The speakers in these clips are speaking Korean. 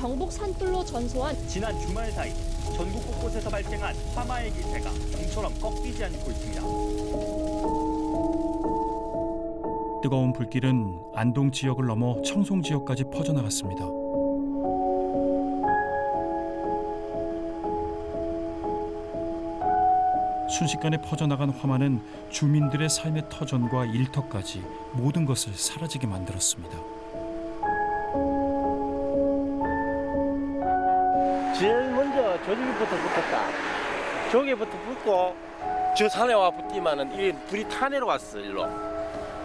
경북 산불로 전소한 지난 주말 사이 전국 곳곳에서 발생한 화마의 기세가 좀처럼 꺾이지 않고 있습니다. 뜨거운 불길은 안동 지역을 넘어 청송 지역까지 퍼져나갔습니다. 순식간에 퍼져나간 화마는 주민들의 삶의 터전과 일터까지 모든 것을 사라지게 만들었습니다. 제일 먼저 저기부터 붙었다. 저기부터 붙고 저 산에 와 붙기만은 이 불이 타내려 왔어 일로.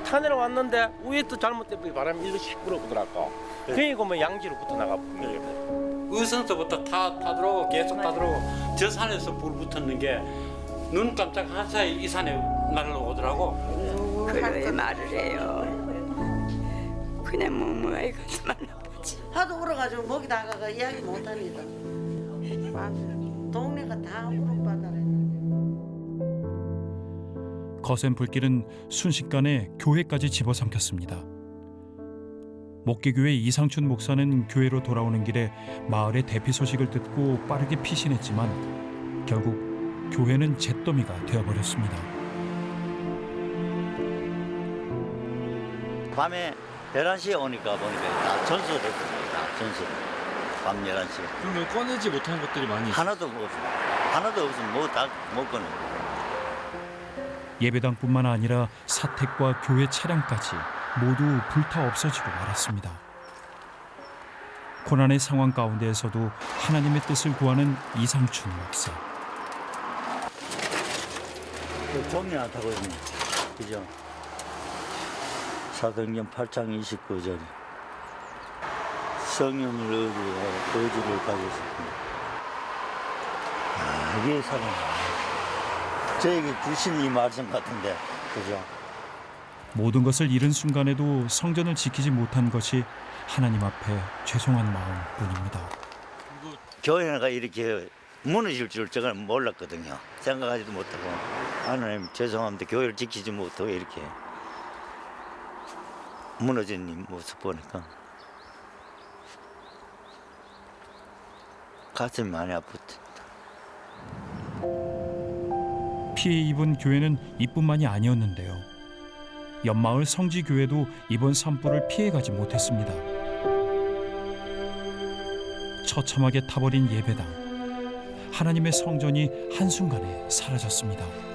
타내려 왔는데 위에 또 잘못된 바람이 일로 씩 불어보더라고. 그러니까 뭐 양지로 붙어 나가 본 거예요. 의성서부터 타, 타 들어오고 계속 타 들어오고 저 산에서 불 붙었는 게 눈 깜짝 한 사이 이 산에 날라오더라고 왜 말을 해요? 그냥 말라 보지. 하도 울어가지고 목이 나가가 이야기 못하니다. 동네가 다 울음바다라는데. 거센 불길은 순식간에 교회까지 집어삼켰습니다. 목계교회 이상춘 목사는 교회로 돌아오는 길에 마을의 대피 소식을 듣고 빠르게 피신했지만 결국 교회는 잿더미가 되어버렸습니다. 밤에 11시에 오니까 보니까 다 전소됐습니다. 전소. 밤 11시에. 그러면 꺼내지 못한 것들이 많이 있어요. 하나도 뭐 없어요. 하나도 없으면 뭐다못 꺼내. 예배당뿐만 아니라 사택과 교회 차량까지 모두 불타 없어지고 말았습니다. 고난의 상황 가운데에서도 하나님의 뜻을 구하는 이상춘 목사. 그 종이 타고 있네. 그죠? 사도행전 8장 29절. 성령을 의지하여 의지를 가졌습니다. 아, 이게 사랑. 저에게 주신 이 말씀 같은데, 그죠? 모든 것을 잃은 순간에도 성전을 지키지 못한 것이 하나님 앞에 죄송한 마음뿐입니다. 교회가 이렇게 무너질 줄 저는 몰랐거든요. 생각하지도 못하고 하나님 죄송합니다. 교회를 지키지 못하고 이렇게 무너진 이 모습 보니까 가슴이 많이 아팠죠. 피해 입은 교회는 이뿐만이 아니었는데요. 옆마을 성지교회도 이번 산불을 피해가지 못했습니다. 처참하게 타버린 예배당. 하나님의 성전이 한순간에 사라졌습니다.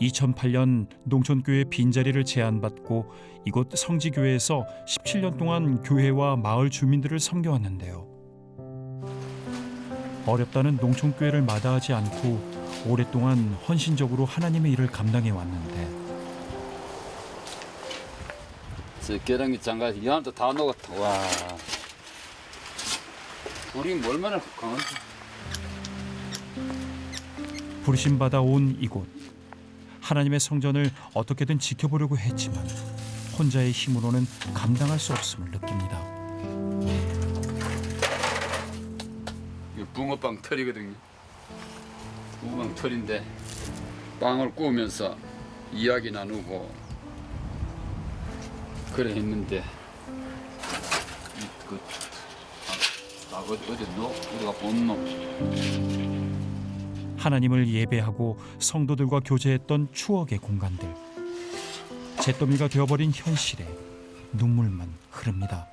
(2008년) 농촌교회 빈자리를 제안받고 이곳 성지교회에서 17년 동안 교회와 마을 주민들을 섬겨왔는데요. 어렵다는 농촌교회를 마다하지 않고 오랫동안 헌신적으로 하나님의 일을 감당해 왔는데 저 계란기 장갑 이한테 다 녹았다. 와. 우리 뭐 얼마나 강한지 부르심 받아 온 이곳 하나님의 성전을 어떻게든 지켜보려고 했지만 혼자의 힘으로는 감당할 수 없음을 느낍니다. 이거 붕어빵 털이거든요 붕어빵 털인데 빵을 구우면서 이야기 나누고 그래 했는데 이- 그, 아, 나 어디 어디 너 우리가 본놈 하나님을 예배하고 성도들과 교제했던 추억의 공간들. 잿더미가 되어버린 현실에 눈물만 흐릅니다.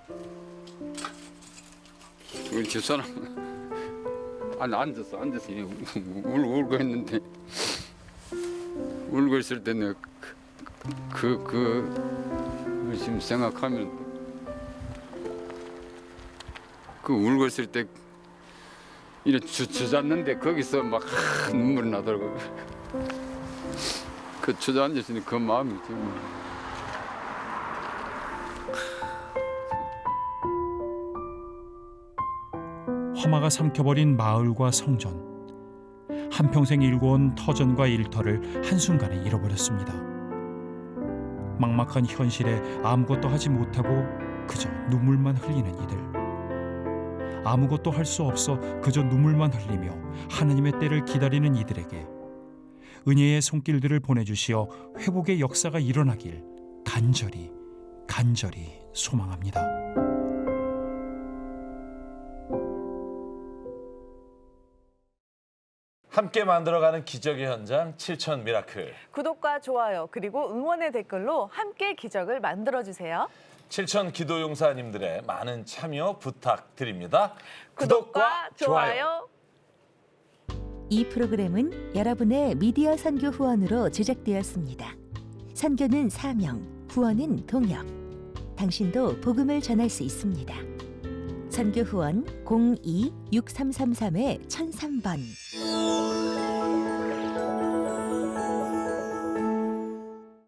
우리 집 사람 아니 앉았어 앉아서 그냥 울, 울고 했는데 울고 있을 때는 그그 그, 그, 지금 생각하면 그 울고 있을 때 이래 주, 주잤는데 거기서 막 하, 눈물이 나더라고 그 주저앉았으니 그 마음이 지금 화마가 삼켜버린 마을과 성전. 한평생 일궈온 터전과 일터를 한순간에 잃어버렸습니다. 막막한 현실에 아무것도 하지 못하고 그저 눈물만 흘리는 이들. 아무것도 할 수 없어 그저 눈물만 흘리며 하나님의 때를 기다리는 이들에게 은혜의 손길들을 보내주시어 회복의 역사가 일어나길 간절히 간절히 소망합니다. 함께 만들어가는 기적의 현장 7천 미라클. 구독과 좋아요 그리고 응원의 댓글로 함께 기적을 만들어 주세요. 7천 기도 용사님들의 많은 참여 부탁드립니다. 구독과 좋아요. 이 프로그램은 여러분의 미디어 선교 후원으로 제작되었습니다. 선교는 사명, 후원은 동역. 당신도 복음을 전할 수 있습니다. 선교 후원 02-6333-1003번